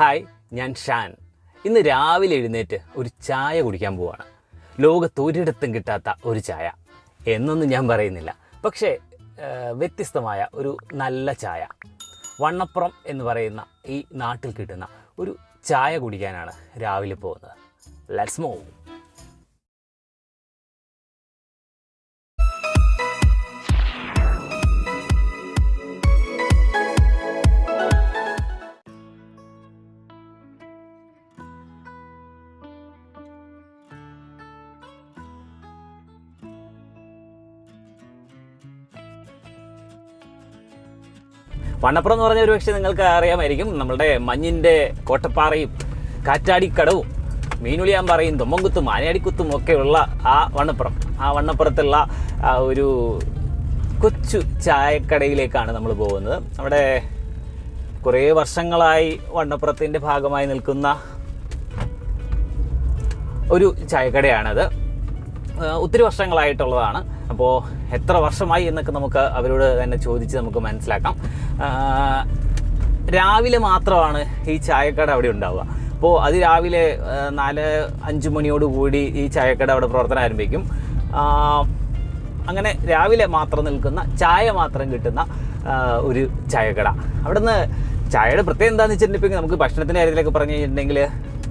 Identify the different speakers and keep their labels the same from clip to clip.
Speaker 1: Hi ഞാൻ ഷാൻ. ഇന്ന് രാവിലെ എഴുന്നേറ്റ് ഒരു ചായ കുടിക്കാൻ പോവാണ്. ലോകത്ത് ഒരിടത്തും കിട്ടാത്ത ഒരു ചായ. എന്നൊന്നും ഞാൻ പറയുന്നില്ല. പക്ഷേ വ്യത്യസ്തമായ ഒരു നല്ല ചായ. വണ്ണപ്പുറം എന്ന് പറയുന്ന ഈ നാട്ടിൽ കിട്ടുന്ന ഒരു ചായ കുടിക്കാനാണ് രാവിലെ പോകുന്നത്. ലെറ്റ്സ് മൂവ് വണ്ണപ്പുറം എന്ന് പറഞ്ഞ ഒരു പക്ഷേ നിങ്ങൾക്ക് അറിയാമായിരിക്കും. നമ്മളുടെ മഞ്ഞിന്റെ കോട്ടപ്പാറയും കാറ്റാടിക്കടവും മീനുളിയാമ്പാറയും തുമ്മങ്കുത്തും ആനയാടിക്കുത്തും ഒക്കെയുള്ള ആ വണ്ണപ്പുറം. ആ വണ്ണപ്പുറത്തുള്ള ഒരു കൊച്ചു ചായക്കടയിലേക്കാണ് നമ്മൾ പോകുന്നത്. നമ്മുടെ കുറേ വർഷങ്ങളായി വണ്ണപ്പുറത്തിന്റെ ഭാഗമായി നിൽക്കുന്ന ഒരു ചായക്കടയാണത്. ഒത്തിരി വർഷങ്ങളായിട്ടുള്ളതാണ്. അപ്പോൾ എത്ര വർഷമായി എന്നൊക്കെ നമുക്ക് അവരോട് തന്നെ ചോദിച്ച് നമുക്ക് മനസ്സിലാക്കാം. രാവിലെ മാത്രമാണ് ഈ ചായക്കട അവിടെ ഉണ്ടാവുക. അപ്പോൾ അത് രാവിലെ നാല് അഞ്ച് മണിയോട് കൂടി ഈ ചായക്കട അവിടെ പ്രവർത്തനം ആരംഭിക്കും. അങ്ങനെ രാവിലെ മാത്രം നിൽക്കുന്ന ചായ മാത്രം കിട്ടുന്ന ഒരു ചായക്കട. അവിടുന്ന് ചായയുടെ പ്രത്യേകം എന്താണെന്ന് വെച്ചിട്ടുണ്ടെങ്കിൽ നമുക്ക് ഭക്ഷണത്തിന്റെ കാര്യത്തിലൊക്കെ പറഞ്ഞു കഴിഞ്ഞിട്ടുണ്ടെങ്കിൽ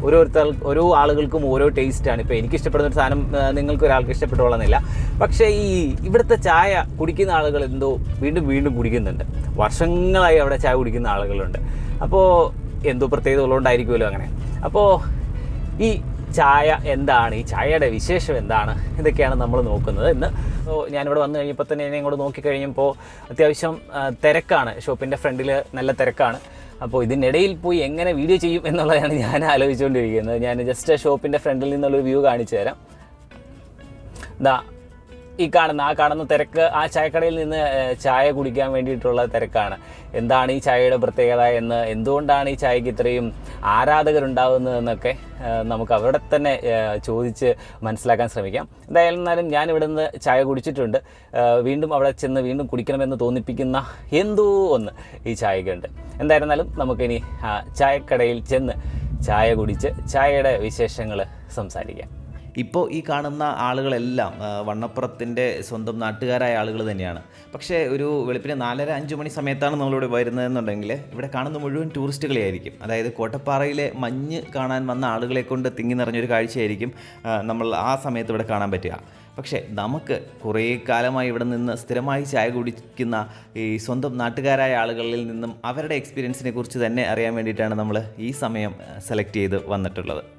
Speaker 1: ഓരോരുത്തർ ഓരോ ആളുകൾക്കും ഓരോ ടേസ്റ്റാണ് ഇപ്പോൾ എനിക്ക് ഇഷ്ടപ്പെടുന്ന ഒരു സാധനം നിങ്ങൾക്ക് ഒരാൾക്ക് ഇഷ്ടപ്പെട്ടോളന്നില്ല പക്ഷേ ഈ ഇവിടുത്തെ ചായ കുടിക്കുന്ന ആളുകൾ എന്തോ വീണ്ടും വീണ്ടും കുടിക്കുന്നുണ്ട്. വർഷങ്ങളായി അവിടെ ചായ കുടിക്കുന്ന ആളുകളുണ്ട്. അപ്പോൾ എന്തോ പ്രത്യേകത ഉള്ളതുകൊണ്ടായിരിക്കുമല്ലോ അങ്ങനെ. അപ്പോൾ ഈ ചായ എന്താണ്? ഈ ചായയുടെ വിശേഷം എന്താണ്? ഇതൊക്കെയാണ് നമ്മൾ നോക്കുന്നത്. ഇന്ന് ഞാനിവിടെ വന്നു കഴിഞ്ഞപ്പോൾ തന്നെ എന്നെ ഇങ്ങോട്ട് നോക്കിക്കഴിഞ്ഞപ്പോൾ അത്യാവശ്യം തിരക്കാണ്. ഷോപ്പിന്റെ ഫ്രണ്ടിൽ നല്ല തിരക്കാണ്. അപ്പോൾ ഇതിനിടയിൽ പോയി എങ്ങനെ വീഡിയോ ചെയ്യും എന്നുള്ളതാണ് ഞാൻ ആലോചിച്ചുകൊണ്ടിരിക്കുന്നത്. ഞാൻ ജസ്റ്റ് ഷോപ്പിന്റെ ഫ്രണ്ടിൽ നിന്നുള്ളൊരു വ്യൂ കാണിച്ചു തരാം ദാ ഈ കാണുന്ന ആ കാണുന്ന തിരക്ക് ആ ചായക്കടയിൽ നിന്ന് ചായ കുടിക്കാൻ വേണ്ടിയിട്ടുള്ള തിരക്കാണ്. എന്താണ് ഈ ചായയുടെ പ്രത്യേകത എന്ന് എന്തുകൊണ്ടാണ് ഈ ചായക്ക് ഇത്രയും ആരാധകരുണ്ടാകുന്നതെന്നൊക്കെ നമുക്ക് അവിടെ തന്നെ ചോദിച്ച് മനസ്സിലാക്കാൻ ശ്രമിക്കാം. എന്തായാലും എന്നാലും ഞാൻ ഇവിടെ നിന്ന് ചായ കുടിച്ചിട്ടുണ്ട്. വീണ്ടും അവിടെ ചെന്ന് വീണ്ടും കുടിക്കണമെന്ന് തോന്നിപ്പിക്കുന്ന എന്തോ ഒന്ന് ഈ ചായക്കുണ്ട് എന്തായിരുന്നാലും നമുക്കിനി ചായക്കടയിൽ ചെന്ന് ചായ കുടിച്ച് ചായയുടെ വിശേഷങ്ങൾ സംസാരിക്കാം.
Speaker 2: ഇപ്പോൾ ഈ കാണുന്ന ആളുകളെല്ലാം വണ്ണപ്പുറത്തിന്റെ സ്വന്തം നാട്ടുകാരായ ആളുകൾ തന്നെയാണ്. പക്ഷേ ഒരു വെളുപ്പിന് നാലര അഞ്ച് മണി സമയത്താണ് നമ്മളിവിടെ വരുന്നതെന്നുണ്ടെങ്കിൽ ഇവിടെ കാണുന്ന മുഴുവൻ ടൂറിസ്റ്റുകളെ ആയിരിക്കും. അതായത് കോട്ടപ്പാറയിലെ മഞ്ഞ് കാണാൻ വന്ന ആളുകളെ കൊണ്ട് തിങ്ങി നിറഞ്ഞൊരു കാഴ്ചയായിരിക്കും നമ്മൾ ആ സമയത്ത് ഇവിടെ കാണാൻ പറ്റുക. പക്ഷേ നമുക്ക് കുറേ കാലമായി ഇവിടെ നിന്ന് സ്ഥിരമായി ചായ കുടിക്കുന്ന ഈ സ്വന്തം നാട്ടുകാരായ ആളുകളിൽ നിന്നും അവരുടെ എക്സ്പീരിയൻസിനെ കുറിച്ച് തന്നെ അറിയാൻ വേണ്ടിയിട്ടാണ് നമ്മൾ ഈ സമയം സെലക്ട് ചെയ്ത് വന്നിട്ടുള്ളത്.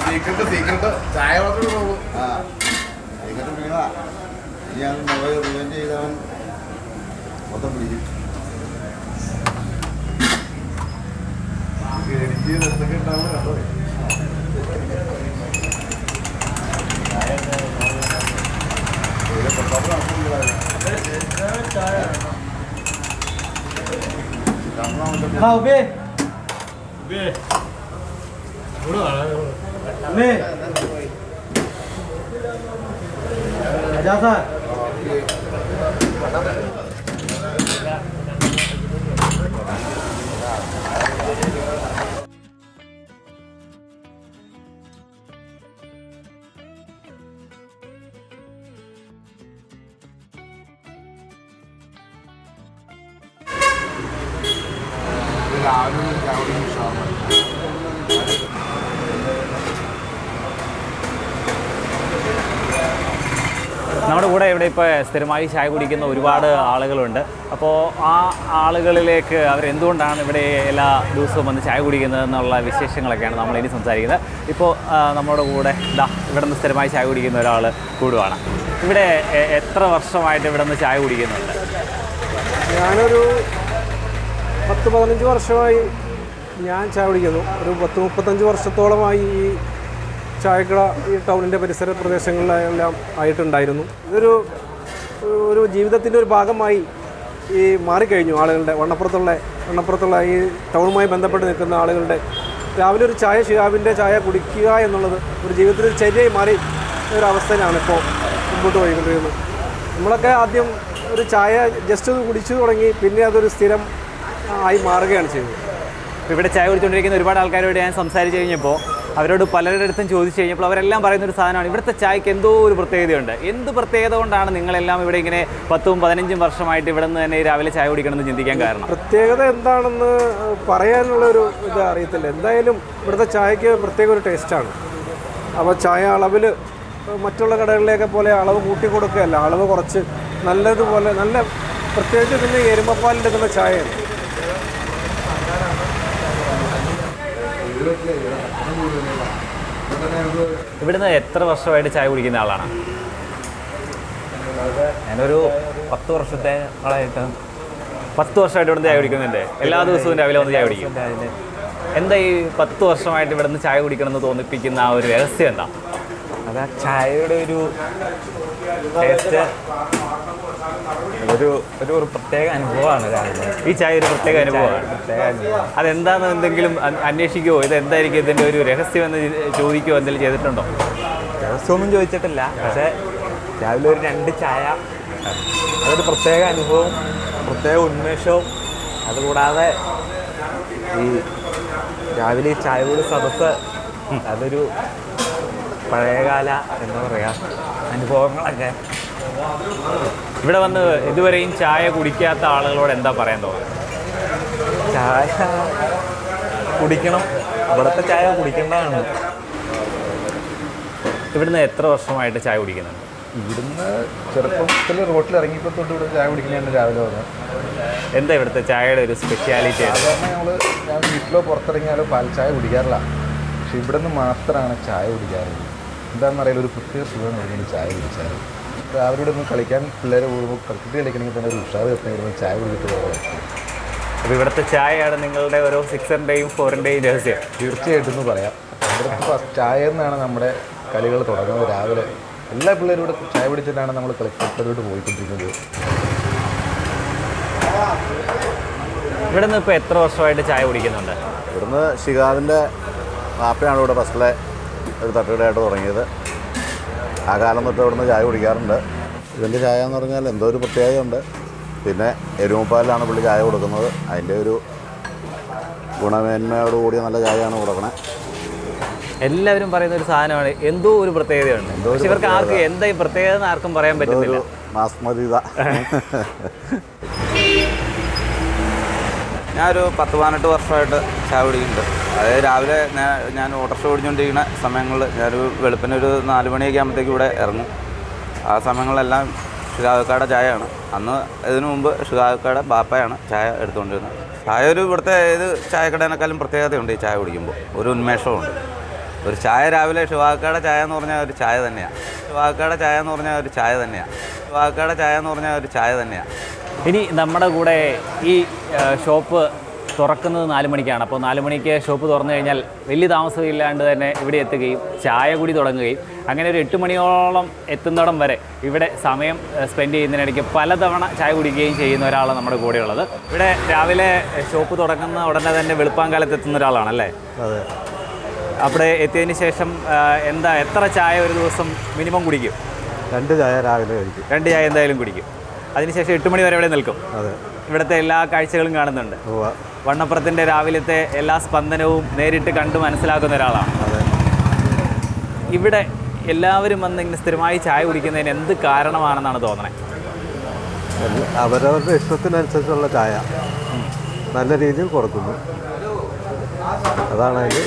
Speaker 3: സീക്രട്ട് സീക്രട്ട് ചായ മാത്രമേ ഉള്ളൂ. ആ. സീക്രട്ട് വീണതാ. ഞാൻ മുളക് റിവെന്റ് ചെയ്തവൻ മൊത്തം പിടിക്കും. എനിക്ക് എന്തൊക്കെ ഉണ്ടാവും കേട്ടോ
Speaker 4: हाँ
Speaker 1: बे അജാ സാർ. ഇപ്പോൾ സ്ഥിരമായി ചായ കുടിക്കുന്ന ഒരുപാട് ആളുകളുണ്ട്. അപ്പോൾ ആ ആളുകളിലേക്ക് അവർ എന്തുകൊണ്ടാണ് ഇവിടെ എല്ലാ ദിവസവും വന്ന് ചായ കുടിക്കുന്നത് എന്നുള്ള വിശേഷങ്ങളൊക്കെയാണ് നമ്മൾ ഇനി സംസാരിക്കുന്നത്. ഇപ്പോൾ നമ്മുടെ കൂടെ ഇതാ ഇവിടെ നിന്ന് സ്ഥിരമായി ചായ കുടിക്കുന്ന ഒരാൾ കൂടുവാണ്. ഇവിടെ എത്ര വർഷമായിട്ട് ഇവിടെ നിന്ന് ചായ കുടിക്കുന്നുണ്ട്?
Speaker 5: ഞാനൊരു പത്ത് പതിനഞ്ച് വർഷമായി ഞാൻ ചായ കുടിക്കുന്നു. ഒരു പത്ത് മുപ്പത്തഞ്ച് വർഷത്തോളമായി ഈ ചായക്കട ഈ ടൗണിന്റെ പരിസര പ്രദേശങ്ങളിലെല്ലാം ആയിട്ടുണ്ടായിരുന്നു. ഇതൊരു ഒരു ജീവിതത്തിന്റെ ഒരു ഭാഗമായി ഈ മാറിക്കഴിഞ്ഞു ആളുകളുടെ വണ്ണപ്പുറത്തുള്ള വണ്ണപ്പുറത്തുള്ള ഈ ടൗണുമായി ബന്ധപ്പെട്ട് നിൽക്കുന്ന ആളുകളുടെ. രാവിലെ ഒരു ചായ ഷിഹാബിന്റെ ചായ കുടിക്കുക എന്നുള്ളത് ഒരു ജീവിതത്തിൽ ചര്യയായി മാറി ഒരു ഇപ്പോൾ മുമ്പോട്ട് പോയിക്കൊണ്ടിരിക്കുന്നത്. നമ്മളൊക്കെ ആദ്യം ഒരു ചായ ജസ്റ്റ് ഒന്ന് കുടിച്ചു തുടങ്ങി പിന്നെ അതൊരു സ്ഥിരം ആയി മാറുകയാണ് ചെയ്തത്.
Speaker 1: ഇവിടെ ചായ കുടിച്ചുകൊണ്ടിരിക്കുന്ന ഒരുപാട് ആൾക്കാരോട് ഞാൻ സംസാരിച്ച് കഴിഞ്ഞപ്പോൾ അവരോട് പലരുടെ അടുത്തും ചോദിച്ചു കഴിഞ്ഞപ്പോൾ അവരെല്ലാം പറയുന്ന ഒരു സാധനമാണ്. ഇവിടുത്തെ ചായക്ക് എന്തോ ഒരു പ്രത്യേകതയുണ്ട്. എന്ത് പ്രത്യേകത കൊണ്ടാണ് നിങ്ങളെല്ലാം ഇവിടെ ഇങ്ങനെ പത്തും പതിനഞ്ചും വർഷമായിട്ട് ഇവിടെ നിന്ന് തന്നെ രാവിലെ ചായ കുടിക്കണമെന്ന് ചിന്തിക്കാൻ കാരണം?
Speaker 5: പ്രത്യേകത എന്താണെന്ന് പറയാനുള്ള ഒരു ഇത് അറിയത്തില്ല. എന്തായാലും ഇവിടുത്തെ ചായക്ക് പ്രത്യേക ഒരു ടേസ്റ്റാണ്. അപ്പോൾ ചായ അളവിൽ മറ്റുള്ള കടകളിലേക്ക് പോലെ അളവ് കൂട്ടി കൊടുക്കുകയല്ല. അളവ് കുറച്ച് നല്ലതുപോലെ നല്ല പ്രത്യേകിച്ച് പിന്നെ എരുമപ്പാലിന്റെ തന്നെ ചായയാണ്.
Speaker 1: ഇവിടുന്ന് എത്ര വർഷമായിട്ട് ചായ കുടിക്കുന്ന ആളാണ്?
Speaker 6: ഞാനൊരു പത്ത് വർഷത്തെ ആളായിട്ട്
Speaker 1: പത്ത് വർഷമായിട്ട് ഇവിടുന്ന് ചായ കുടിക്കുന്നുണ്ട്. എല്ലാ ദിവസവും രാവിലെ വന്ന് ചായ കുടിക്കും. എന്താ ഈ പത്ത് വർഷമായിട്ട് ഇവിടുന്ന് ചായ കുടിക്കണമെന്ന് തോന്നിപ്പിക്കുന്ന ആ ഒരു രഹസ്യം എന്താ?
Speaker 6: അതാ ചായയുടെ ഒരു ടേസ്റ്റ്. ഒരു ഒരു ഒരു പ്രത്യേക അനുഭവമാണ് രാവിലെ.
Speaker 1: ഈ ചായ ഒരു പ്രത്യേക അനുഭവമാണ്.
Speaker 6: പ്രത്യേക അനുഭവം
Speaker 1: അതെന്താന്ന് എന്തെങ്കിലും അന്വേഷിക്കുവോ? അന്വേഷിക്കുമോ ഇത് എന്തായിരിക്കും ഇതിന്റെ ഒരു രഹസ്യം എന്ന് ചോദിക്കുമോ എന്തെങ്കിലും ചെയ്തിട്ടുണ്ടോ?
Speaker 6: രഹസ്യമൊന്നും ചോദിച്ചിട്ടില്ല. പക്ഷേ രാവിലെ ഒരു രണ്ട് ചായ. അതൊരു പ്രത്യേക അനുഭവം പ്രത്യേക ഉന്മേഷവും. അതുകൂടാതെ ഈ രാവിലെ ഈ ചായ കൂടി സദസ്സ് അതൊരു പഴയകാല എന്താ പറയുക അനുഭവങ്ങളൊക്കെ
Speaker 1: ഇവിടെ വന്ന് ഇതുവരെയും ചായ കുടിക്കാത്ത ആളുകളോട് എന്താ പറയാൻ തോന്നുന്നത്?
Speaker 6: ചായ കുടിക്കണം. ഇവിടുത്തെ ചായ കുടിക്കേണ്ടതാണ്.
Speaker 1: ഇവിടുന്ന് എത്ര വർഷമായിട്ട് ചായ കുടിക്കുന്നുണ്ട്?
Speaker 3: ഇവിടുന്ന് ചെറുപ്പത്തിൽ റോട്ടിൽ ഇറങ്ങിയപ്പോൾ തൊട്ട് ഇവിടെ ചായ കുടിക്കുന്നതാണ് രാവിലെ വന്നത്
Speaker 1: എന്താ ഇവിടുത്തെ ചായയുടെ ഒരു സ്പെഷ്യാലിറ്റി
Speaker 3: സാധാരണ ഞങ്ങൾ ഞാൻ വീട്ടിലോ പുറത്തിറങ്ങിയാലോ പാൽ ചായ കുടിക്കാറില്ല. പക്ഷെ ഇവിടുന്ന് മാത്രമാണ് ചായ കുടിക്കാറുള്ളത്. എന്താണെന്ന് ഒരു പ്രത്യേക സുഖം ഇവിടെ ചായ കുടിച്ചാൽ. ഇവിടെ ഒന്ന് കളിക്കാൻ പിള്ളേരെ കൂടുമ്പോൾ ക്രിക്കറ്റ് കളിക്കണമെങ്കിൽ തന്നെ ഒരു ഉഷാർ കിട്ടണമെങ്കിൽ ചായ കുടിച്ചിട്ട് പോകാം.
Speaker 1: അപ്പോൾ ഇവിടുത്തെ ചായയാണ് നിങ്ങളുടെ ഓരോ സിക്സറിന്റെയും ഫോറിന്റെയും രഹസ്യം
Speaker 3: തീർച്ചയായിട്ടും എന്ന് പറയാം. ഇവിടുത്തെ ഫസ്റ്റ് ചായ എന്നാണ് നമ്മുടെ കളികൾ തുടങ്ങുന്നത്. രാവിലെ എല്ലാ പിള്ളേരും ഇവിടെ ചായ പിടിച്ചിട്ടാണ് നമ്മൾ കളിക്കളത്തിലോട്ട് പോയിക്കൊണ്ടിരിക്കുന്നത്.
Speaker 1: ഇവിടെ നിന്ന് ഇപ്പോൾ എത്ര വർഷമായിട്ട് ചായ കുടിക്കുന്നുണ്ട്?
Speaker 7: ഇവിടുന്ന് ഷിഗാവിന്റെ വാപ്പയാണ് ഇവിടെ ഫസ്റ്റിലെ ഒരു തട്ടുകടയായിട്ട് തുടങ്ങിയത്. ആ കാലം തൊട്ട് അവിടുന്ന് ചായ കുടിക്കാറുണ്ട്. ഇതിന്റെ ചായ എന്ന് പറഞ്ഞാൽ എന്തോ ഒരു പ്രത്യേകതയുണ്ട്. പിന്നെ എരുമപ്പാലിലാണ് പുള്ളി ചായ കൊടുക്കുന്നത്. അതിന്റെ ഒരു ഗുണമേന്മയോട് കൂടിയ നല്ല ചായയാണ് കൊടുക്കണേ.
Speaker 1: എല്ലാവരും പറയുന്ന ഒരു സാധനമാണ്. എന്തോ ഒരു പ്രത്യേകതയുണ്ട്. പക്ഷെ ഇവർക്ക് ആർക്കും എന്താ ഈ പ്രത്യേകത എന്ന് ആർക്കും പറയാൻ പറ്റുന്നില്ല.
Speaker 7: മാസ്മരിത.
Speaker 8: ഞാനൊരു പത്ത് പതിനെട്ട് വർഷമായിട്ട് ചായ കുടിക്കുന്നുണ്ട്. അതായത് രാവിലെ ഞാൻ ഓട്ടോറിക്ഷ ഓടിച്ചുകൊണ്ടിരിക്കുന്ന സമയങ്ങളിൽ ഞാനൊരു വെളുപ്പിന് ഒരു നാല് മണിയൊക്കെ ആകുമ്പോഴത്തേക്ക് ഇവിടെ ഇറങ്ങും. ആ സമയങ്ങളിലെല്ലാം ഷികാവക്കാടെ ചായയാണ്. അന്ന് ഇതിനു മുമ്പ് ഷികാവക്കാടെ ബാപ്പയാണ് ചായ എടുത്തുകൊണ്ടിരുന്നത്. ചായ ഒരു ഇവിടുത്തെ ഏത് ചായക്കടേനേക്കാളും പ്രത്യേകതയുണ്ട് ഈ ചായ കുടിക്കുമ്പോൾ. ഒരു ഉന്മേഷമുണ്ട് ഒരു ചായ രാവിലെ ഷിവാക്കാടെ ചായ എന്ന് പറഞ്ഞാൽ ഒരു ചായ തന്നെയാണ് ഷിവാക്കാടെ ചായ എന്ന് പറഞ്ഞാൽ ഒരു ചായ തന്നെയാണ് ഷിവാക്കാടെ ചായ എന്ന് പറഞ്ഞാൽ ഒരു ചായ തന്നെയാണ്
Speaker 1: ഇനി നമ്മുടെ കൂടെ ഈ ഷോപ്പ് തുറക്കുന്നത് നാല് മണിക്കാണ്. അപ്പോൾ നാല് മണിക്ക് ഷോപ്പ് തുറന്നു കഴിഞ്ഞാൽ വലിയ താമസമില്ലാണ്ട് തന്നെ ഇവിടെ എത്തുകയും ചായ കൂടി തുടങ്ങുകയും അങ്ങനെ ഒരു എട്ട് മണിയോളം എത്തുന്നിടം വരെ ഇവിടെ സമയം സ്പെൻഡ് ചെയ്യുന്നതിനിടയ്ക്ക് പലതവണ ചായ കുടിക്കുകയും ചെയ്യുന്ന ഒരാളാണ് നമ്മുടെ കൂടെയുള്ളത്. ഇവിടെ രാവിലെ ഷോപ്പ് തുടങ്ങുന്ന ഉടനെ തന്നെ വെളുപ്പാങ്കാലത്ത് എത്തുന്ന ഒരാളാണല്ലേ
Speaker 7: അതെ.
Speaker 1: അവിടെ എത്തിയതിന് ശേഷം എന്താ എത്ര ചായ ഒരു ദിവസം മിനിമം കുടിക്കും?
Speaker 7: രണ്ട് ചായ രാവിലെ കഴിക്കും.
Speaker 1: രണ്ട് ചായ എന്തായാലും കുടിക്കും. അതിനുശേഷം എട്ട് മണി വരെ ഇവിടെ നിൽക്കും.
Speaker 7: അതെ.
Speaker 1: ഇവിടുത്തെ എല്ലാ കാഴ്ചകളും കാണുന്നുണ്ട്. വണ്ണപ്പുറത്തിന്റെ രാവിലത്തെ എല്ലാ സ്പന്ദനവും നേരിട്ട് കണ്ടു മനസ്സിലാക്കുന്ന ഒരാളാണ്. ഇവിടെ എല്ലാവരും വന്ന് ഇങ്ങനെ സ്ഥിരമായി ചായ കുടിക്കുന്നതിന് എന്ത് കാരണമാണെന്നാണ് തോന്നണത്
Speaker 7: അവരവരുടെ ഇഷ്ടത്തിനനുസരിച്ചുള്ള ചായ. നല്ല രീതിയിൽ കൊടുക്കുന്നു. അതാണ് അതിന്റെ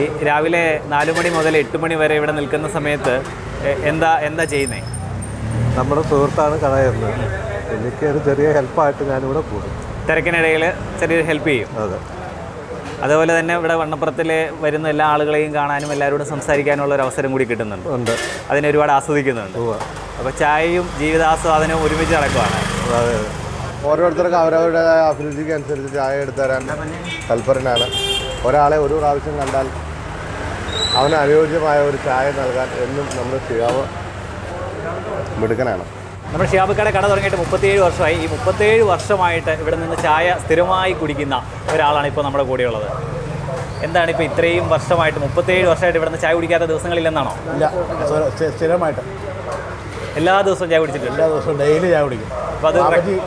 Speaker 1: ഈ രാവിലെ നാലു മണി മുതൽ എട്ട് മണി വരെ ഇവിടെ നിൽക്കുന്ന സമയത്ത് എന്താ എന്താ ചെയ്യുന്നത്
Speaker 4: നമ്മുടെ സുഹൃത്താണ് കട എനിക്ക് ഒരു ചെറിയ ഹെൽപ്പായിട്ട് ഞാനിവിടെ കൂടും.
Speaker 1: തിരക്കിനിടയിൽ ചെറിയൊരു ഹെൽപ്പ് ചെയ്യും.
Speaker 4: അതെ.
Speaker 1: അതുപോലെ തന്നെ ഇവിടെ വണ്ണപ്പുറത്തിൽ വരുന്ന എല്ലാ ആളുകളെയും കാണാനും എല്ലാവരോടും സംസാരിക്കാനുള്ള ഒരു അവസരം കൂടി കിട്ടുന്നുണ്ട്.
Speaker 4: ഉണ്ട്.
Speaker 1: അതിനെ ഒരുപാട് ആസ്വദിക്കുന്നുണ്ട്. അപ്പോൾ ചായയും ജീവിതാസ്വാദനവും ഒരുമിച്ച് നടക്കുവാണ്.
Speaker 4: അതെ.
Speaker 3: ഓരോരുത്തർക്ക് അവരവരുടെ അഭിരുചിക്ക് അനുസരിച്ച് ചായ എടുത്തു തരാൻ തൽപരനാണ്. ഒരാളെ ഒരു പ്രാവശ്യം കണ്ടാൽ അവന് അനുയോജ്യമായ ഒരു ചായ നൽകാൻ എന്നും നമ്മൾ ചെയ്യാവ് മിടുക്കനാണ്.
Speaker 1: നമ്മുടെ ഷിയാബക്കട കട തുടങ്ങിയിട്ട് മുപ്പത്തിയേഴ് വർഷമായി. ഈ മുപ്പത്തിയേഴ് വർഷമായിട്ട് ഇവിടെ നിന്ന് ചായ സ്ഥിരമായി കുടിക്കുന്ന ഒരാളാണ് ഇപ്പോൾ നമ്മുടെ കൂടെയുള്ളത്. എന്താണ് ഇപ്പോൾ ഇത്രയും വർഷമായിട്ട് മുപ്പത്തിയേഴ് വർഷമായിട്ട് ഇവിടെ നിന്ന് ചായ കുടിക്കാത്ത ദിവസങ്ങളില്ലെന്നാണോ
Speaker 3: ഇല്ല സ്ഥിരമായിട്ട്.
Speaker 1: എല്ലാ ദിവസവും ചായ കുടിച്ചിട്ടുണ്ട്
Speaker 3: എല്ലാ ദിവസവും ഡെയിലി ചായ കുടിക്കും.
Speaker 1: അപ്പോൾ അത്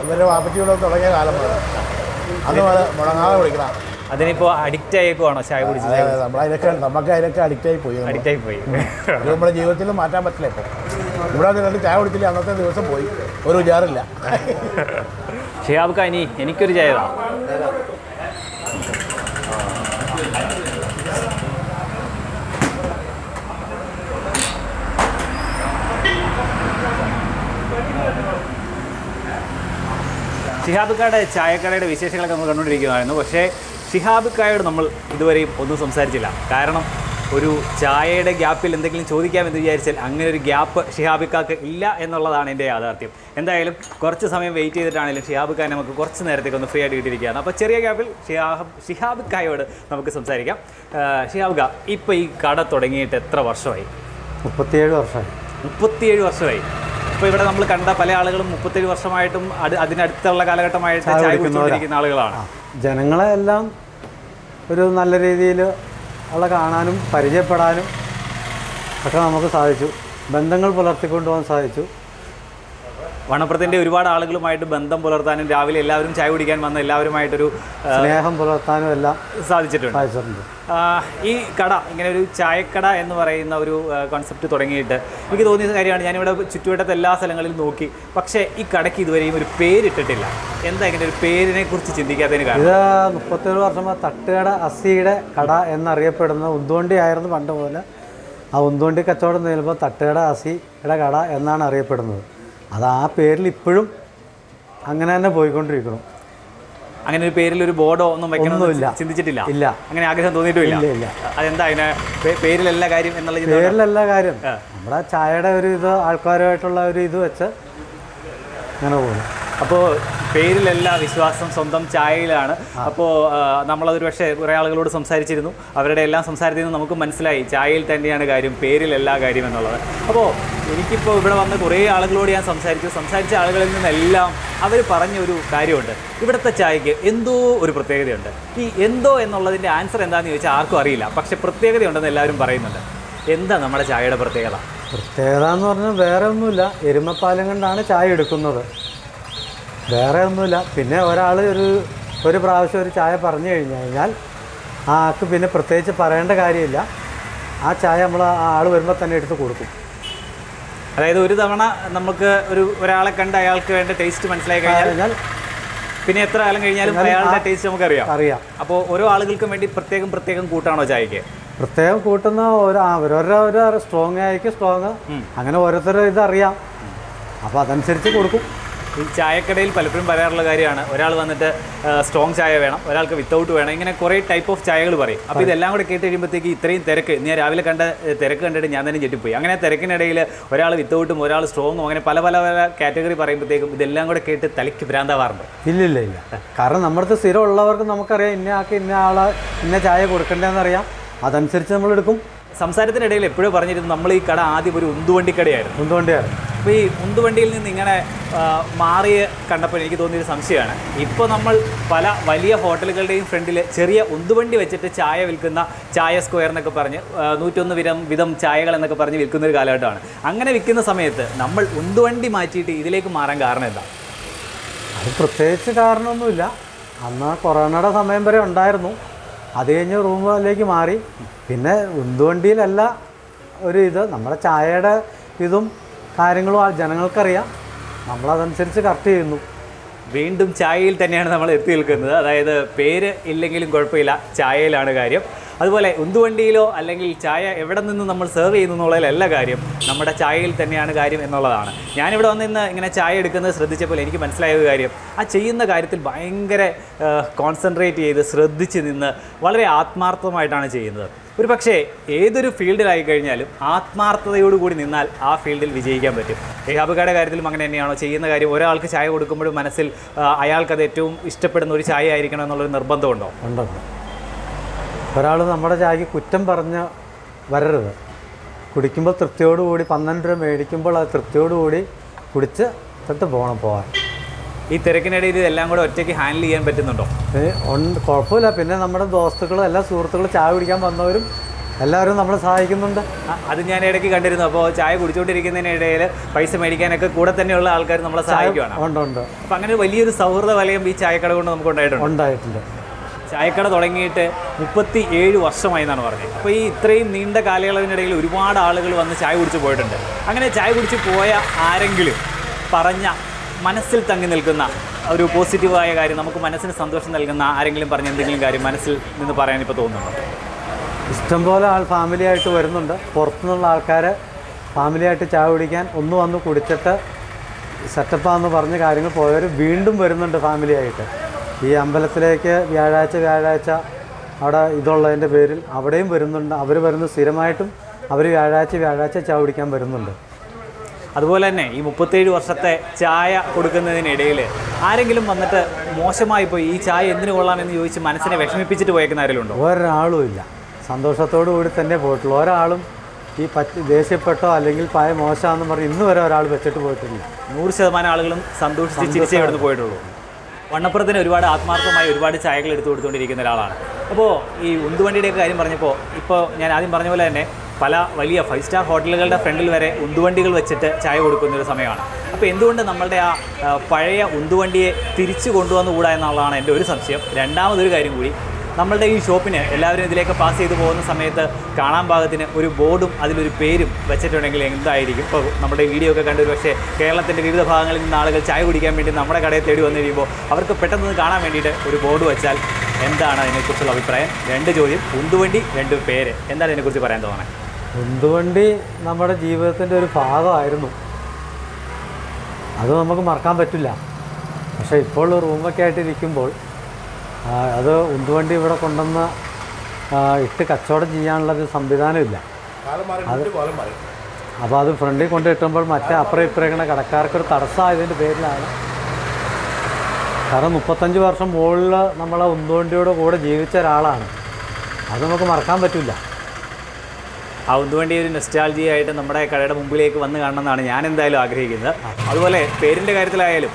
Speaker 3: ഇവരുടെ വാപ്പച്ചിയുടെ തുടങ്ങിയ കാലം അന്ന് മുടങ്ങാതെ കുടിക്കണം.
Speaker 1: അതിനിപ്പോൾ അഡിക്റ്റ് ആയേക്കുവാണോ ചായ കുടിച്ച് ചായ
Speaker 3: നമ്മളതിനൊക്കെ നമുക്ക് അതിനൊക്കെ അഡിക്റ്റ് ആയി പോയി
Speaker 1: അഡിക്റ്റ് ആയി പോയി.
Speaker 3: ഇത് നമ്മുടെ ജീവിതത്തിൽ മാറ്റാൻ പറ്റില്ല ഇപ്പോൾ ഇവിടെ വന്നിട്ട് ചായ കുടിച്ചില്ല അന്നത്തെ ദിവസം പോയി. ഒരു വിചാറില്ല
Speaker 1: ഷിഹാബ് കാനി എനിക്കൊരു ചായ ഷിഹാബ് ഷിഹാബുക്കായുടെ ചായക്കടയുടെ വിശേഷങ്ങളൊക്കെ നമ്മൾ കണ്ടുകൊണ്ടിരിക്കുന്നതായിരുന്നു പക്ഷേ ഷിഹാബുക്കായോട് നമ്മൾ ഇതുവരെയും ഒന്നും സംസാരിച്ചില്ല. കാരണം ഒരു ചായയുടെ ഗ്യാപ്പിൽ എന്തെങ്കിലും ചോദിക്കാമെന്ന് വിചാരിച്ചാൽ അങ്ങനെ ഒരു ഗ്യാപ്പ് ഷിഹാബിക്കാക്ക് ഇല്ല എന്നുള്ളതാണ് എന്റെ യാഥാർത്ഥ്യം. എന്തായാലും കുറച്ച് സമയം വെയിറ്റ് ചെയ്തിട്ടാണെങ്കിലും ഷിഹാബിക്കാനെ നമുക്ക് കുറച്ച് നേരത്തേക്ക് ഒന്ന് ഫ്രീ ആയിട്ട് കിട്ടിയിരിക്കുകയാണ്. അപ്പോൾ ചെറിയ ഗ്യാപ്പിൽ ഷിഹാബ് ഷിഹാബിക്കായോട് നമുക്ക് സംസാരിക്കാം. ഷിഹാബിക്ക ഇപ്പോൾ ഈ കട തുടങ്ങിയിട്ട് എത്ര വർഷമായി?
Speaker 4: മുപ്പത്തിയേഴ് വർഷമായി.
Speaker 1: മുപ്പത്തിയേഴ് വർഷമായി. ഇപ്പോൾ ഇവിടെ നമ്മൾ കണ്ട പല ആളുകളും മുപ്പത്തേഴ് വർഷമായിട്ടും അത് അതിനടുത്തുള്ള കാലഘട്ടമായിട്ട്
Speaker 4: ചായ
Speaker 1: ചായ കുടിച്ചുകൊണ്ടിരിക്കുന്ന ആളുകളാണ്.
Speaker 4: ജനങ്ങളെ എല്ലാം ഒരു നല്ല രീതിയിൽ ഉള്ള കാണാനും പരിചയപ്പെടാനും ഒക്കെ നമുക്ക് സാധിച്ചു. ബന്ധങ്ങൾ പുലർത്തിക്കൊണ്ടുപോകാൻ സാധിച്ചു.
Speaker 1: വണപ്പുറത്തിന്റെ ഒരുപാട് ആളുകളുമായിട്ട് ബന്ധം പുലർത്താനും രാവിലെ എല്ലാവരും ചായ കുടിക്കാൻ വന്ന എല്ലാവരുമായിട്ടൊരു
Speaker 4: സ്നേഹം പുലർത്താനും എല്ലാം
Speaker 1: സാധിച്ചിട്ടുണ്ട്.
Speaker 4: സാധിച്ചിട്ടുണ്ട്.
Speaker 1: ഈ കട ഇങ്ങനെ ഒരു ചായക്കട എന്ന് പറയുന്ന ഒരു കോൺസെപ്റ്റ് തുടങ്ങിയിട്ട് എനിക്ക് തോന്നിയ കാര്യമാണ്. ഞാനിവിടെ ചുറ്റുവട്ടത്തെ എല്ലാ സ്ഥലങ്ങളിലും നോക്കി. പക്ഷേ ഈ കടയ്ക്ക് ഇതുവരെയും ഒരു പേരിട്ടിട്ടില്ല. എന്താ ഇങ്ങനെ ഒരു പേരിനെ കുറിച്ച് ചിന്തിക്കാത്തതിന് കാരണം?
Speaker 4: ഇത് മുപ്പത്തേഴ് വർഷം തട്ടുകട അസിയുടെ കട എന്നറിയപ്പെടുന്ന ഉന്തുവണ്ടി ആയിരുന്നു പണ്ട് പോലെ ആ ഉന്തുവണ്ടി കച്ചവടം നേരുമ്പോൾ തട്ടുകട അസിയുടെ കട എന്നാണ് അറിയപ്പെടുന്നത്. അത് ആ പേരിൽ ഇപ്പോഴും അങ്ങനെ തന്നെ പോയിക്കൊണ്ടിരിക്കണം
Speaker 1: അങ്ങനെ ഒരു പേരിൽ ഒരു ബോർഡോ ഒന്നും
Speaker 4: വെക്കണമെന്നില്ല
Speaker 1: ചിന്തിച്ചിട്ടില്ല
Speaker 4: ഇല്ല.
Speaker 1: അങ്ങനെ ആഗ്രഹം തോന്നിയിട്ടില്ല
Speaker 4: ഇല്ല.
Speaker 1: അതെന്താ അതിന് പേരിലെല്ലാ കാര്യം എന്നുള്ള
Speaker 4: പേരിലെല്ലാ കാര്യം. നമ്മുടെ ചായയുടെ ഒരു ഇത് ആൾക്കാരുമായിട്ടുള്ള ഒരു ഇത് വെച്ച് അങ്ങനെ പോകുന്നു.
Speaker 1: അപ്പോൾ പേരിലല്ല വിശ്വാസം സ്വന്തം ചായയിലാണ്. അപ്പോൾ നമ്മളതൊരു പക്ഷേ കുറേ ആളുകളോട് സംസാരിച്ചിരുന്നു. അവരുടെ എല്ലാം സംസാരത്തിൽ നിന്ന് നമുക്ക് മനസ്സിലായി. ചായയിൽ തന്നെയാണ് കാര്യം പേരിലല്ല കാര്യം എന്നുള്ളത്. അപ്പോൾ എനിക്കിപ്പോൾ ഇവിടെ വന്ന് കുറേ ആളുകളോട് ഞാൻ സംസാരിച്ചു. സംസാരിച്ച ആളുകളിൽ നിന്നെല്ലാം അവർ പറഞ്ഞ ഒരു കാര്യമുണ്ട്. ഇവിടുത്തെ ചായക്ക് എന്തോ ഒരു പ്രത്യേകതയുണ്ട്. ഈ എന്തോ എന്നുള്ളതിന്റെ ആൻസർ എന്താണെന്ന് ചോദിച്ചാൽ ആർക്കും അറിയില്ല. പക്ഷേ പ്രത്യേകതയുണ്ടെന്ന് എല്ലാവരും പറയുന്നുണ്ട്. എന്താ നമ്മുടെ ചായയുടെ പ്രത്യേകത?
Speaker 4: പ്രത്യേകത എന്ന് പറഞ്ഞാൽ വേറെ ഒന്നുമില്ല. എരുമപ്പാലം കൊണ്ടാണ് ചായ എടുക്കുന്നത്. വേറെ ഒന്നുമില്ല. പിന്നെ ഒരാൾ ഒരു ഒരു പ്രാവശ്യം ഒരു ചായ പറഞ്ഞു കഴിഞ്ഞു കഴിഞ്ഞാൽ ആ ആൾക്ക് പിന്നെ പ്രത്യേകിച്ച് പറയേണ്ട കാര്യമില്ല. ആ ചായ നമ്മൾ ആ ആൾ വരുമ്പോൾ തന്നെ എടുത്ത് കൊടുക്കും.
Speaker 1: അതായത് ഒരു തവണ നമുക്ക് ഒരു ഒരാളെ കണ്ട് അയാൾക്ക് വേണ്ട ടേസ്റ്റ് മനസ്സിലായി കഴിഞ്ഞാൽ
Speaker 4: കഴിഞ്ഞാൽ
Speaker 1: പിന്നെ എത്ര കാലം കഴിഞ്ഞാലും അയാളുടെ
Speaker 4: ടേസ്റ്റ്
Speaker 1: ടേസ്റ്റ് നമുക്കറിയാം.
Speaker 4: അറിയാം.
Speaker 1: അപ്പോൾ ഓരോ ആളുകൾക്കും വേണ്ടി പ്രത്യേകം പ്രത്യേകം കൂട്ടാണോ ചായക്ക്
Speaker 4: പ്രത്യേകം കൂട്ടുന്ന ഓരോ ഓരോരോ സ്ട്രോങ് ആയിരിക്കും സ്ട്രോങ് അങ്ങനെ ഓരോരുത്തരും ഇതറിയാം. അപ്പോൾ അതനുസരിച്ച് കൊടുക്കും.
Speaker 1: ഈ ചായക്കടയിൽ പലപ്പോഴും പറയാറുള്ള കാര്യമാണ് ഒരാൾ വന്നിട്ട് സ്ട്രോങ് ചായ വേണം ഒരാൾക്ക് വിത്തൗട്ട് വേണം ഇങ്ങനെ കുറേ ടൈപ്പ് ഓഫ് ചായകൾ പറയും. അപ്പോൾ ഇതെല്ലാം കൂടെ കേട്ട് കഴിയുമ്പോഴത്തേക്ക് ഇത്രയും തിരക്ക് ഞാൻ രാവിലെ കണ്ട തിരക്ക് കണ്ടിട്ട് ഞാൻ തന്നെ ചെറ്റിപ്പോയി അങ്ങനെ തിരക്കിനിടയിൽ ഒരാൾ വിത്തൗട്ടും ഒരാൾ സ്ട്രോങ്ങും അങ്ങനെ പല പല പല കാറ്റഗറി പറയുമ്പോഴത്തേക്കും ഇതെല്ലാം കൂടെ കേട്ട് തലയ്ക്ക് ഭ്രാന്താവാറുണ്ട്.
Speaker 4: ഇല്ല ഇല്ല ഇല്ല. കാരണം നമ്മുടെ സ്ഥിരം ഉള്ളവർക്ക് നമുക്കറിയാം ഇന്ന ആൾക്ക് ഇന്ന ആളെ ഇന്ന ചായ കൊടുക്കണ്ടേന്നറിയാം. അതനുസരിച്ച് നമ്മൾ എടുക്കും
Speaker 1: സംസാരത്തിനിടയിൽ എപ്പോഴും പറഞ്ഞിരുന്നു നമ്മൾ ഈ കട ആദ്യം ഒരു ഉന്തുവണ്ടി
Speaker 4: കടയായിരുന്നു ഉന്തുവണ്ടിയായിരുന്നു
Speaker 1: അപ്പോൾ ഈ ഉന്തുവണ്ടിയിൽ നിന്ന് ഇങ്ങനെ മാറിയ കണ്ടപ്പോൾ എനിക്ക് തോന്നിയൊരു സംശയമാണ്. ഇപ്പോൾ നമ്മൾ പല വലിയ ഹോട്ടലുകളുടെയും ഫ്രണ്ടിൽ ചെറിയ ഉന്തുവണ്ടി വെച്ചിട്ട് ചായ വിൽക്കുന്ന ചായ സ്ക്വയർ എന്നൊക്കെ പറഞ്ഞ് നൂറ്റൊന്ന് വിധം വിധം ചായകൾ എന്നൊക്കെ പറഞ്ഞ് വിൽക്കുന്ന ഒരു കാലഘട്ടമാണ്. അങ്ങനെ വിൽക്കുന്ന സമയത്ത് നമ്മൾ ഉന്തുവണ്ടി മാറ്റിയിട്ട് ഇതിലേക്ക് മാറാൻ കാരണം എന്താ?
Speaker 4: അത് പ്രത്യേകിച്ച് കാരണമൊന്നുമില്ല. അന്ന് കൊറോണയുടെ സമയം വരെ ഉണ്ടായിരുന്നു. അത് കഴിഞ്ഞ് റൂമിലേക്ക് മാറി. പിന്നെ ഉന്തുവണ്ടിയിലല്ല ഒരു ഇത്. നമ്മുടെ ചായയുടെ ഇതും കാര്യങ്ങളും ആ ജനങ്ങൾക്കറിയാം. നമ്മളതനുസരിച്ച് കറക്റ്റ് ചെയ്യുന്നു.
Speaker 1: വീണ്ടും ചായയിൽ തന്നെയാണ് നമ്മൾ എത്തി നിൽക്കുന്നത്. അതായത് പേര് ഇല്ലെങ്കിലും കുഴപ്പമില്ല. ചായയിലാണ് കാര്യം. അതുപോലെ ഉന്തുവണ്ടിയിലോ അല്ലെങ്കിൽ ചായ എവിടെ നിന്ന് നമ്മൾ സെർവ് ചെയ്യുന്നു എന്നുള്ളതിലല്ല കാര്യം നമ്മുടെ ചായയിൽ തന്നെയാണ് കാര്യം എന്നുള്ളതാണ്. ഞാനിവിടെ വന്നിന്ന് ഇങ്ങനെ ചായ എടുക്കുന്നത് ശ്രദ്ധിച്ചപ്പോൾ എനിക്ക് മനസ്സിലായ ഒരു കാര്യം. ആ ചെയ്യുന്ന കാര്യത്തിൽ ഭയങ്കര കോൺസെൻട്രേറ്റ് ചെയ്ത് ശ്രദ്ധിച്ച് നിന്ന് വളരെ ആത്മാർത്ഥമായിട്ടാണ് ചെയ്യുന്നത്. ഒരു പക്ഷേ ഏതൊരു ഫീൽഡിലായി കഴിഞ്ഞാലും ആത്മാർത്ഥതയോടുകൂടി നിന്നാൽ ആ ഫീൽഡിൽ വിജയിക്കാൻ പറ്റും. ഏഹാബുകയുടെ കാര്യത്തിലും അങ്ങനെ തന്നെയാണോ? ചെയ്യുന്ന കാര്യം ഒരാൾക്ക് ചായ കൊടുക്കുമ്പോഴും മനസ്സിൽ അയാൾക്കത് ഏറ്റവും ഇഷ്ടപ്പെടുന്ന ഒരു ചായ ആയിരിക്കണം എന്നുള്ളൊരു നിർബന്ധമുണ്ടോ?
Speaker 4: ഉണ്ടുണ്ട്. ഒരാൾ നമ്മുടെ ചായക്ക് കുറ്റം പറഞ്ഞ് വരരുത്. കുടിക്കുമ്പോൾ തൃപ്തിയോടുകൂടി പന്ത്രണ്ട് രൂപ മേടിക്കുമ്പോൾ അത് തൃപ്തിയോടുകൂടി കുടിച്ച് തൊട്ട് പോകണം പോകാൻ
Speaker 1: ഈ തിരക്കിനിടയിൽ ഇതെല്ലാം കൂടെ ഒറ്റയ്ക്ക് ഹാൻഡിൽ ചെയ്യാൻ പറ്റുന്നുണ്ടോ?
Speaker 4: കുഴപ്പമില്ല. പിന്നെ നമ്മുടെ ദോസ്തുക്കളും എല്ലാ സുഹൃത്തുക്കളും ചായ കുടിക്കാൻ വന്നവരും എല്ലാവരും നമ്മളെ സഹായിക്കുന്നുണ്ട്.
Speaker 1: അത് ഞാൻ ഇടയ്ക്ക് കണ്ടിരുന്നു. അപ്പോൾ ചായ കുടിച്ചുകൊണ്ടിരിക്കുന്നതിനിടയിൽ പൈസ മേടിക്കാനൊക്കെ കൂടെ തന്നെയുള്ള ആൾക്കാർ നമ്മളെ സഹായിക്കുകയാണ്
Speaker 4: ഉണ്ട് ഉണ്ട്.
Speaker 1: അപ്പോൾ അങ്ങനെ വലിയൊരു സൗഹൃദ വലയം ഈ ചായക്കട കൊണ്ട് നമുക്ക് ഉണ്ടായിട്ടുണ്ട്.
Speaker 4: ഉണ്ടായിട്ടുണ്ട്.
Speaker 1: ചായക്കട തുടങ്ങിയിട്ട് മുപ്പത്തി ഏഴ് വർഷമായി എന്നാണ് പറഞ്ഞത്. അപ്പോൾ ഈ ഇത്രയും നീണ്ട കാലയളവിനിടയിൽ ഒരുപാട് ആളുകൾ വന്ന് ചായ കുടിച്ച് പോയിട്ടുണ്ട്. അങ്ങനെ ചായ കുടിച്ച് പോയ ആരെങ്കിലും പറഞ്ഞ മനസ്സിൽ തങ്ങി നിൽക്കുന്ന ഒരു പോസിറ്റീവായ കാര്യം നമുക്ക് മനസ്സിന് സന്തോഷം നൽകുന്ന ആരെങ്കിലും പറഞ്ഞ എന്തെങ്കിലും കാര്യം മനസ്സിൽ നിന്ന് പറയാൻ ഇപ്പോൾ തോന്നുന്നുണ്ടോ?
Speaker 4: ഇഷ്ടംപോലെ ആൾ ഫാമിലി ആയിട്ട് വരുന്നുണ്ട്. പുറത്തുനിന്നുള്ള ആൾക്കാർ ഫാമിലി ആയിട്ട് ചായ കുടിക്കാൻ ഒന്ന് വന്ന് കുടിച്ചിട്ട് സെറ്റപ്പാന്ന് പറഞ്ഞ കാര്യങ്ങൾ പോയവർ വീണ്ടും വരുന്നുണ്ട് ഫാമിലി ആയിട്ട്. ഈ അമ്പലത്തിലേക്ക് വ്യാഴാഴ്ച വ്യാഴാഴ്ച അവിടെ ഇതുള്ളതിന്റെ പേരിൽ അവിടെയും വരുന്നുണ്ട്. അവർ വരുന്ന സ്ഥിരമായിട്ടും അവർ വ്യാഴാഴ്ച വ്യാഴാഴ്ച ചായ കുടിക്കാൻ വരുന്നുണ്ട്.
Speaker 1: അതുപോലെ തന്നെ ഈ മുപ്പത്തേഴ് വർഷത്തെ ചായ കൊടുക്കുന്നതിനിടയിൽ ആരെങ്കിലും വന്നിട്ട് മോശമായി പോയി ഈ ചായ എന്തിനു കൊള്ളാമെന്ന് ചോദിച്ച് മനസ്സിനെ വിഷമിപ്പിച്ചിട്ട് പോയേക്കുന്ന ആരെങ്കിലും
Speaker 4: ഒരാളും ഇല്ല. സന്തോഷത്തോടു കൂടി തന്നെ പോയിട്ടുള്ളൂ. ഒരാളും ഈ പറ്റി ദേഷ്യപ്പെട്ടോ അല്ലെങ്കിൽ പായ മോശമാണെന്ന് പറഞ്ഞ് ഇന്ന് വരെ ഒരാൾ വെച്ചിട്ട് പോയിട്ടില്ല.
Speaker 1: നൂറ് ശതമാനം ആളുകളും സന്തോഷിച്ച് ചിരിച്ചേ ഇവിടുന്ന് പോയിട്ടുള്ളൂ. വണ്ണപ്പുറത്തിന് ഒരുപാട് ആത്മാർത്ഥമായി ഒരുപാട് ചായകൾ എടുത്തു കൊടുത്തുകൊണ്ടിരിക്കുന്ന ഒരാളാണ്. അപ്പോൾ ഈ ഉന്തുവണ്ടിയുടെയൊക്കെ കാര്യം പറഞ്ഞപ്പോൾ ഇപ്പോൾ ഞാൻ ആദ്യം പറഞ്ഞ പോലെ തന്നെ പല വലിയ ഫൈവ് സ്റ്റാർ ഹോട്ടലുകളുടെ ഫ്രണ്ടിൽ വരെ ഉന്തുവണ്ടികൾ വെച്ചിട്ട് ചായ കൊടുക്കുന്ന ഒരു സമയമാണ്. അപ്പോൾ എന്തുകൊണ്ട് നമ്മളുടെ ആ പഴയ ഉന്തുവണ്ടിയെ തിരിച്ചു കൊണ്ടുവന്നുകൂടാ എന്നുള്ളതാണ് എന്റെ ഒരു സംശയം. രണ്ടാമതൊരു കാര്യം കൂടി നമ്മളുടെ ഈ ഷോപ്പിന് എല്ലാവരും ഇതിലേക്ക് പാസ് ചെയ്തു പോകുന്ന സമയത്ത് കാണാൻ പാകത്തിന് ഒരു ബോർഡും അതിലൊരു പേരും വെച്ചിട്ടുണ്ടെങ്കിൽ എന്തായിരിക്കും? ഇപ്പോൾ നമ്മുടെ വീഡിയോ ഒക്കെ കണ്ടൊരു പക്ഷേ കേരളത്തിന്റെ വിവിധ ഭാഗങ്ങളിൽ നിന്ന് ആളുകൾ ചായ കുടിക്കാൻ വേണ്ടി നമ്മുടെ കടയിൽ തേടി വന്നു കഴിയുമ്പോൾ അവർക്ക് പെട്ടെന്ന് കാണാൻ വേണ്ടിയിട്ട് ഒരു ബോർഡ് വെച്ചാൽ എന്താണ് അതിനെക്കുറിച്ചുള്ള അഭിപ്രായം? രണ്ട് ചോദ്യം. ഉന്തുവണ്ടി രണ്ട് പേര്. എന്താണ് ഇതിനെക്കുറിച്ച് പറയാൻ തോന്നുന്നത്
Speaker 4: ഉന്തുവണ്ടി നമ്മുടെ ജീവിതത്തിന്റെ ഒരു ഭാഗമായിരുന്നു. അത് നമുക്ക് മറക്കാൻ പറ്റില്ല. പക്ഷേ ഇപ്പോൾ റൂമൊക്കെ ആയിട്ട് ഇരിക്കുമ്പോൾ ആ, അത് ഉന്തുവണ്ടി ഇവിടെ കൊണ്ടുവന്ന് ഇട്ട് കച്ചവടം ചെയ്യാനുള്ള ഒരു സംവിധാനമില്ല അത് അപ്പോൾ അത് ഫ്രണ്ടിൽ കൊണ്ട് കിട്ടുമ്പോൾ മറ്റേ അപ്പുറം ഇപ്പുറം കടക്കാർക്കൊരു തടസ്സമായതിന്റെ പേരിലാണ്. കാരണം മുപ്പത്തഞ്ച് വർഷം മുകളിൽ നമ്മളെ ഉന്തുവണ്ടിയുടെ കൂടെ ജീവിച്ച ഒരാളാണ്. അത് നമുക്ക് മറക്കാൻ പറ്റില്ല.
Speaker 1: ആ ഉന്തുവണ്ടി ഒരു നെസ്റ്റാൾജിയായിട്ട് നമ്മുടെ കടയുടെ മുമ്പിലേക്ക് വന്ന് കാണണമെന്നാണ് ഞാൻ എന്തായാലും ആഗ്രഹിക്കുന്നത്. അതുപോലെ പേരിന്റെ കാര്യത്തിലായാലും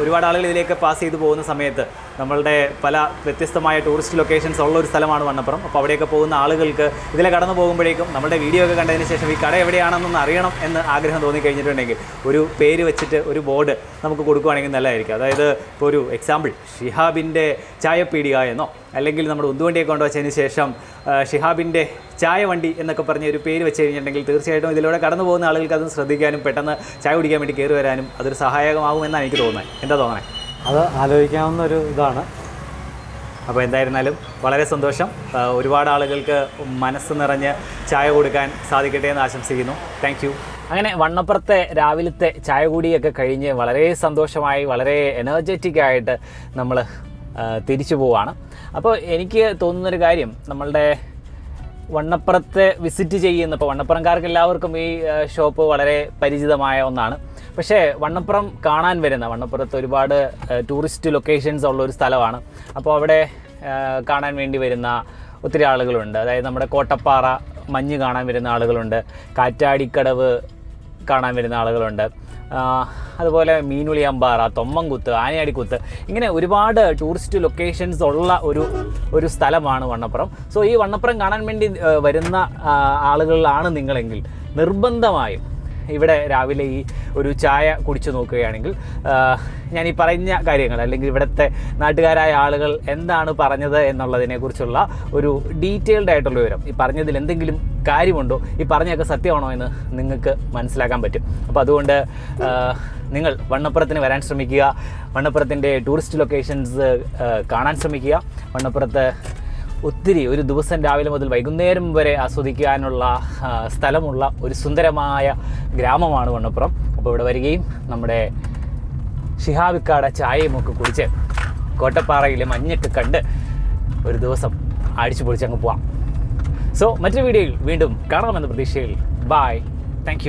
Speaker 1: ഒരുപാട് ആളുകൾ ഇതിലേക്ക് പാസ് ചെയ്തു പോകുന്ന സമയത്ത് നമ്മളുടെ പല വ്യത്യസ്തമായ ടൂറിസ്റ്റ് ലൊക്കേഷൻസ് ഉള്ള ഒരു സ്ഥലമാണ് വണ്ണപ്പുറം. അപ്പോൾ അവിടെയൊക്കെ പോകുന്ന ആളുകൾക്ക് ഇതിലെ കടന്നു പോകുമ്പോഴേക്കും നമ്മുടെ വീഡിയോ ഒക്കെ കണ്ടതിന് ശേഷം ഈ കട എവിടെയാണെന്നൊന്ന് അറിയണം എന്ന് ആഗ്രഹം തോന്നിക്കഴിഞ്ഞിട്ടുണ്ടെങ്കിൽ ഒരു പേര് വെച്ചിട്ട് ഒരു ബോർഡ് നമുക്ക് കൊടുക്കുകയാണെങ്കിൽ നല്ലതായിരിക്കും. അതായത് ഇപ്പോൾ ഒരു എക്സാമ്പിൾ ഷിഹാബിന്റെ ചായപ്പീടിക എന്നോ അല്ലെങ്കിൽ നമ്മുടെ ഉന്തുവണ്ടിയൊക്കെ കൊണ്ടുവച്ചതിന് ശേഷം ഷിഹാബിന്റെ ചായ വണ്ടി എന്നൊക്കെ പറഞ്ഞ ഒരു പേര് വെച്ച് കഴിഞ്ഞിട്ടുണ്ടെങ്കിൽ തീർച്ചയായിട്ടും ഇതിലൂടെ കടന്നു പോകുന്ന ആളുകൾക്ക് അത് ശ്രദ്ധിക്കാനും പെട്ടെന്ന് ചായ കുടിക്കാൻ വേണ്ടി കയറി വരാനും അതൊരു സഹായകമാകുമെന്നാണ് എനിക്ക് തോന്നുന്നത്. എന്താ തോന്നുന്നത്
Speaker 4: അത് ആലോചിക്കാവുന്ന ഒരു ഇതാണ്.
Speaker 1: അപ്പോൾ എന്തായിരുന്നാലും വളരെ സന്തോഷം. ഒരുപാട് ആളുകൾക്ക് മനസ്സ് നിറഞ്ഞ് ചായ കൊടുക്കാൻ സാധിക്കട്ടെ എന്ന് ആശംസിക്കുന്നു. താങ്ക് അങ്ങനെ വണ്ണപ്പുറത്തെ രാവിലത്തെ ചായ കൂടിയൊക്കെ കഴിഞ്ഞ് വളരെ സന്തോഷമായി വളരെ എനർജറ്റിക് ആയിട്ട് നമ്മൾ തിരിച്ചു പോവാണ്. അപ്പോൾ എനിക്ക് തോന്നുന്നൊരു കാര്യം നമ്മളുടെ വണ്ണപ്പുറത്തെ വിസിറ്റ് ചെയ്യുന്ന ഇപ്പോൾ വണ്ണപ്പുറംകാർക്ക് എല്ലാവർക്കും ഈ ഷോപ്പ് വളരെ പരിചിതമായ ഒന്നാണ്. പക്ഷേ വണ്ണപ്പുറം കാണാൻ വരുന്ന വണ്ണപ്പുറത്ത് ഒരുപാട് ടൂറിസ്റ്റ് ലൊക്കേഷൻസ് ഉള്ള ഒരു സ്ഥലമാണ്. അപ്പോൾ അവിടെ കാണാൻ വേണ്ടി വരുന്ന ഒത്തിരി ആളുകളുണ്ട്. അതായത് നമ്മുടെ കോട്ടപ്പാറ മഞ്ഞ് കാണാൻ വരുന്ന ആളുകളുണ്ട്. കാറ്റാടിക്കടവ് കാണാൻ വരുന്ന ആളുകളുണ്ട്. അതുപോലെ മീനുളി അമ്പാറ തൊമ്മൻകുത്ത് ആനയാടിക്കുത്ത് ഇങ്ങനെ ഒരുപാട് ടൂറിസ്റ്റ് ലൊക്കേഷൻസ് ഉള്ള ഒരു ഒരു സ്ഥലമാണ് വണ്ണപ്പുറം. സോ ഈ വണ്ണപ്പുറം കാണാൻ വേണ്ടി വരുന്ന ആളുകളിലാണ് നിങ്ങളെങ്കിൽ നിർബന്ധമായും ഇവിടെ രാവിലെ ഈ ഒരു ചായ കുടിച്ചു നോക്കുകയാണെങ്കിൽ ഞാൻ ഈ പറഞ്ഞ കാര്യങ്ങൾ അല്ലെങ്കിൽ ഇവിടുത്തെ നാട്ടുകാരായ ആളുകൾ എന്താണ് പറഞ്ഞത് എന്നുള്ളതിനെക്കുറിച്ചുള്ള ഒരു ഡീറ്റെയിൽഡ് ആയിട്ടുള്ള വിവരം. ഈ പറഞ്ഞതിൽ എന്തെങ്കിലും കാര്യമുണ്ടോ? ഈ പറഞ്ഞൊക്കെ സത്യമാണോ എന്ന് നിങ്ങൾക്ക് മനസ്സിലാക്കാൻ പറ്റും. അപ്പോൾ അതുകൊണ്ട് നിങ്ങൾ വണ്ണപ്പുറത്തിന് വരാൻ ശ്രമിക്കുക. വണ്ണപ്പുറത്തിന്റെ ടൂറിസ്റ്റ് ലൊക്കേഷൻസ് കാണാൻ ശ്രമിക്കുക. വണ്ണപ്പുറത്ത് ഒത്തിരി ഒരു ദിവസം രാവിലെ മുതൽ വൈകുന്നേരം വരെ ആസ്വദിക്കാനുള്ള സ്ഥലമുള്ള ഒരു സുന്ദരമായ ഗ്രാമമാണ് വണ്ണപ്പുറം. അപ്പോൾ ഇവിടെ വരികയും നമ്മുടെ ഷിഹാബിക്കാട ചായയും ഒക്കെ കുടിച്ച് കോട്ടപ്പാറയിലെ മഞ്ഞൊക്കെ കണ്ട് ഒരു ദിവസം അടിച്ചു പൊളിച്ച് അങ്ങ് പോവാം. സോ മറ്റൊരു വീഡിയോയിൽ വീണ്ടും കാണാമെന്ന പ്രതീക്ഷയിൽ. Bye thank